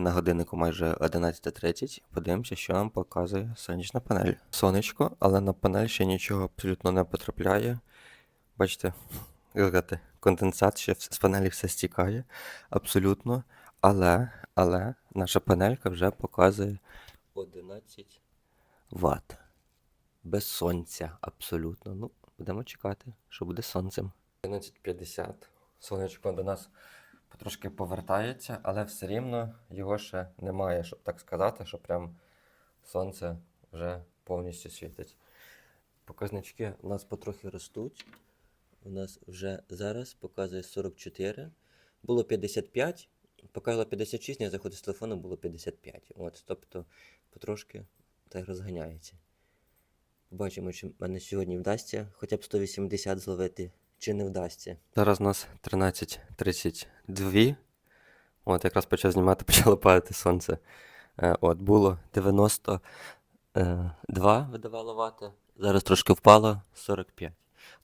На годиннику майже 11.30. Подивимося, що нам показує сонячна панель. Сонечко, але на панель ще нічого абсолютно не потрапляє. Бачите, сказати, конденсат ще з панелі все стікає. Абсолютно. Але, але наша панелька вже показує 11 Вт. Без сонця, абсолютно. Ну, будемо чекати, що буде сонцем. 11.50. Сонечко до нас потрошки повертається, але все рівно його ще немає, щоб так сказати, що прям сонце вже повністю світить. Показнички у нас потрохи ростуть. У нас вже зараз показує 44. Було 55, показало 56, я заходив з телефону, було 55. От, тобто потрошки так розганяється. Побачимо, чи мене сьогодні вдасться хоча б 180 зловити, чи не вдасться. Зараз у нас 13.32. От, якраз почав знімати, почало падати сонце. Е, от, було 92 видавало вати. Зараз трошки впало 45.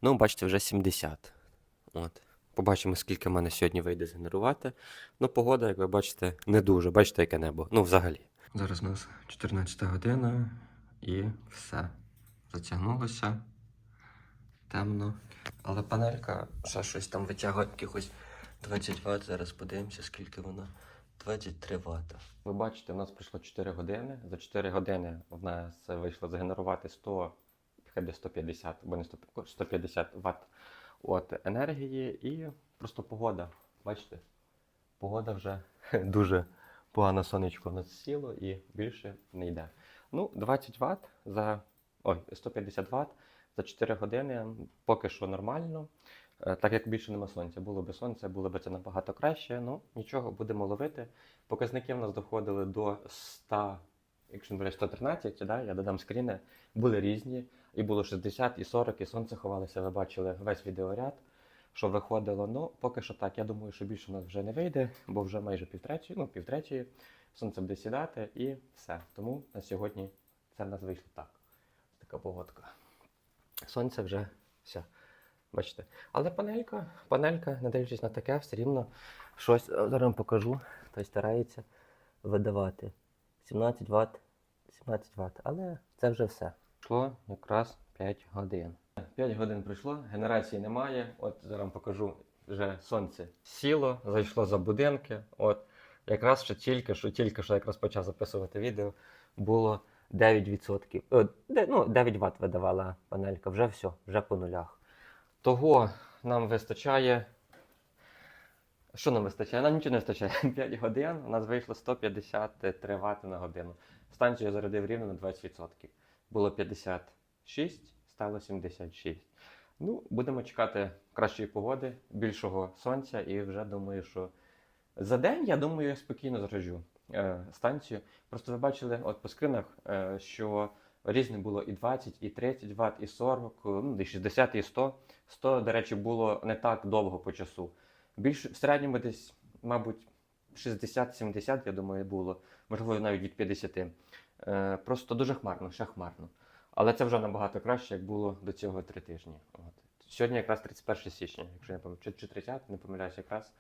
Ну, бачите, вже 70. От. Побачимо, скільки в мене сьогодні вийде згенерувати. Ну, погода, як ви бачите, не дуже. Бачите, яке небо. Ну, взагалі. Зараз у нас 14 година і все. Затягнулося. Темно. Але панелька ще щось там витягує якихось 20 Вт. Зараз подивимося, скільки вона. 23 Вт. Ви бачите, у нас пройшло 4 години. За 4 години в нас вийшло згенерувати 100, хай десь 150, або не 100, 150 Вт от енергії і просто погода. Бачите? Погода вже дуже погано сонечко в нас сіло і більше не йде. Ну, 20 Вт за. Ой, 150 Вт за 4 години поки що нормально. Е, Так як більше нема сонця. Було б сонце, було б це набагато краще. Ну, нічого, будемо ловити. Показники в нас доходили до 100, якщо не буде 113, да, я додам скріни, були різні. І було 60, і 40, і сонце ховалося. Ви бачили весь відеоряд, що виходило. Ну, поки що так. Я думаю, що більше у нас вже не вийде, бо вже майже півтретьої, ну, півтретьої. Сонце буде сідати і все. Тому на сьогодні це в нас вийшло так. Така погодка. Сонце вже все. Бачите. Але панелька, панелька, не дивлячись на таке, все рівно щось е, зараз покажу. Той старається видавати. 17 Вт, 17 Вт. Але це вже все. Пройшло якраз 5 годин. 5 годин пройшло, генерації немає. От зараз покажу, вже сонце сіло, зайшло за будинки. От якраз ще тільки що, тільки що якраз почав записувати відео, було 9%. Е, ну, 9 Вт видавала панелька, вже все, вже по нулях. Того нам вистачає. Що нам вистачає? Нам нічого не вистачає. 5 годин, у нас вийшло 153 Вт на годину. Станцію я зарядив рівно на 20%. Було 56, стало 76. Ну, будемо чекати кращої погоди, більшого сонця, і вже думаю, що за день, я думаю, я спокійно заряджу е, станцію. Просто ви бачили от по скринах, е, що різне було і 20, і 30 Вт, і 40, ну, і 60, і 100. 100, до речі, було не так довго по часу. Більш в середньому десь, мабуть, 60-70, я думаю, було, можливо, навіть від 50. Е, просто дуже хмарно, ще хмарно. Але це вже набагато краще, як було до цього три тижні. От. Сьогодні якраз 31 січня, якщо я пам'ятаю, чи, чи 30, не помиляюсь, якраз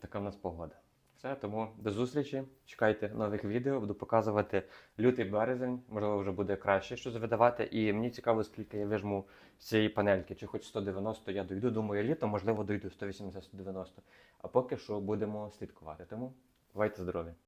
така в нас погода. Все, тому до зустрічі. Чекайте нових відео, буду показувати лютий березень, можливо, вже буде краще щось видавати. І мені цікаво, скільки я вижму з цієї панельки, чи хоч 190 я дойду. Думаю, літо, можливо, дойду 180-190. А поки що будемо слідкувати. Тому бувайте здорові!